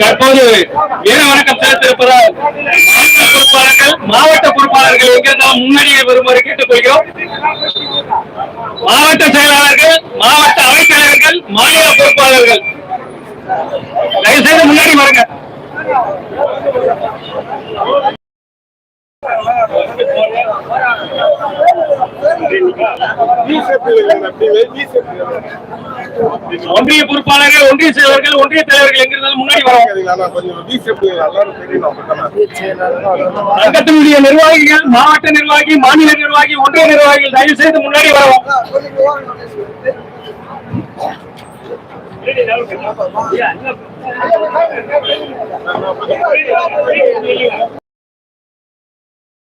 தற்போது வீர வணக்கம் செலுத்திருப்பதால் மாவட்ட பொறுப்பாளர்கள் மாவட்ட பொறுப்பாளர்கள் எங்கிருந்தாலும் முன்னணியை வருமாறு கேட்டுக்கொள்கிறோம். மாவட்ட செயலாளர்கள் மாவட்ட அவைத்தலைவர்கள் மாநில பொறுப்பாளர்கள் தயவு செய்து முன்னாடி வருங்க. ஒன்றிய பொறுப்பாளர்கள் ஒன்றிய செயலர்கள் ஒன்றிய தலைவர்கள் எங்கிருந்தாலும் முன்னாடி வரோம். சங்கத்தினுடைய நிர்வாகிகள் மாவட்ட நிர்வாகி மாநில நிர்வாகி ஒன்றிய நிர்வாகிகள் தயவு செய்து முன்னாடி வரவும் நான்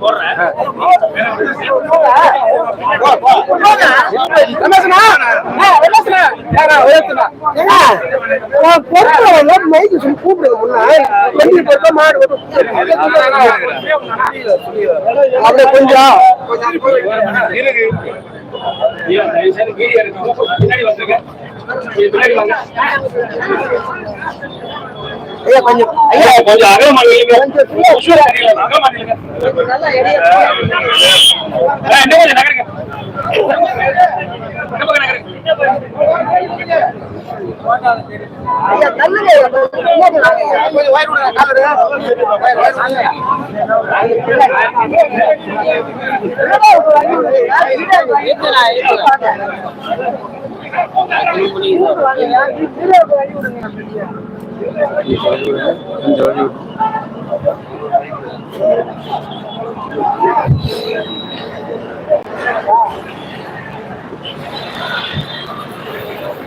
போடுறேன் அப்படியே கொஞ்சம் ஐயா கொஞ்சம் ஐயா கொஞ்சம் நகருங்க. இந்த பக்கம் நகருங்க. ஐயா தள்ளுங்க. கொஞ்சம் வயிறு விடுங்க.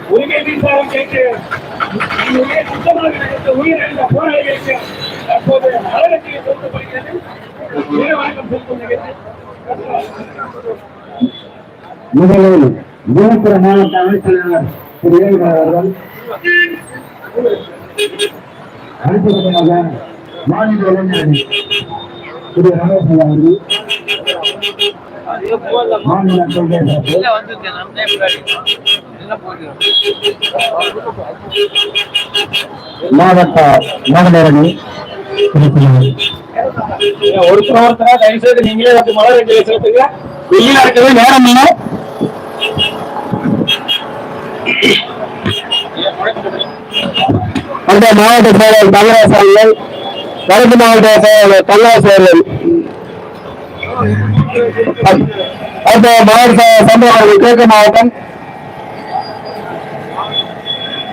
உரிமை மின்சாரம் கேட்டு உயிரிழந்த போராளிகளுக்கு தற்போது நலனத்தில் கொடுக்கப்படுகிறது வணக்கம் செலுத்தும் நிகழ்ச்சி முதலில் விழுப்புரம் மாவட்ட அமைச்சர் திரு ஏழுமலை அவர்கள் அடுத்தபடியாக மாநில இளைஞர் திரு ரமேஷ் அவர்கள் மாநில மாவட்ட மகளிர் அணி திருப்பதி ஒரு பிரவர்த்தனா தயவு செய்து நீங்களே வந்து மலர் அஞ்சலி செலுத்துங்க. வெயிலா இருக்கவே நேரம் இல்லை. அந்த மாவட்ட செயலர் தங்கராஜ் அவர்கள் வடக்கு மாவட்ட செயலர் கல்லாஸ் அவர்கள். அடுத்த மாவட்ட சம்பவம் அவர்கள் கிழக்கு மாவட்டம்.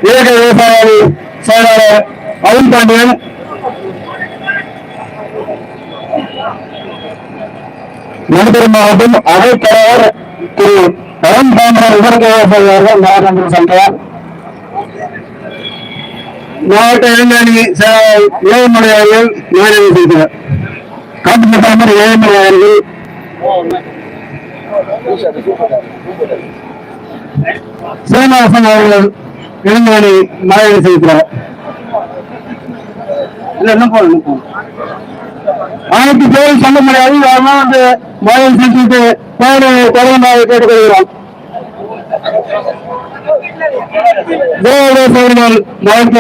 இயற்கை விவசாய செயலாளர் அருண் பாண்டியன். நடுத்தர மாவட்டம் அவைத்தலைவர் திரு அருண் பாண்டியன் இயற்கை விவசாய அவர்கள் மாவட்டம் சென்றார் மாவட்ட இளைஞரணி செயலாளர் ஏழுமலை அவர்கள் நாராயண செய்கிறார் காட்டுப்பட்டாமர் ஏழுமலை அவர்கள் சீனிவாசன் அவர்கள் இளைஞரணி நாராயண செய்கிறார் அனைத்து பேரும் சொல்ல முடியாது அதெல்லாம் வந்து மழையில் செஞ்சுட்டு பேரு தொடர்பாக கேட்டுக்கொள்கிறோம். தேவதேச அவர்கள் மாவட்ட